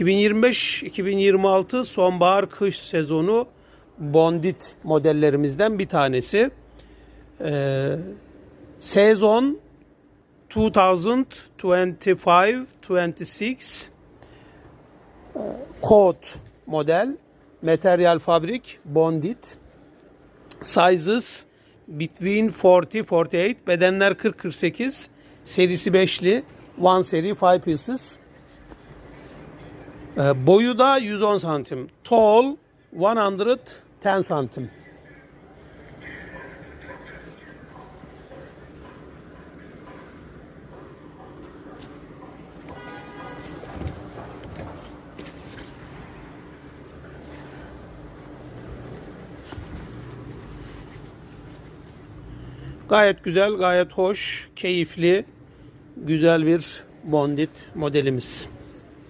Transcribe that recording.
2025-2026 sonbahar kış sezonu bondit modellerimizden bir tanesi. Ee, sezon 2025-26 Code model materyal fabrik bondit sizes between 40-48 bedenler 40-48 serisi 5'li one seri 5 pieces Ee, boyu da 110 santim tall 110 santim Gayet güzel, gayet hoş, keyifli, güzel bir bondit modelimiz.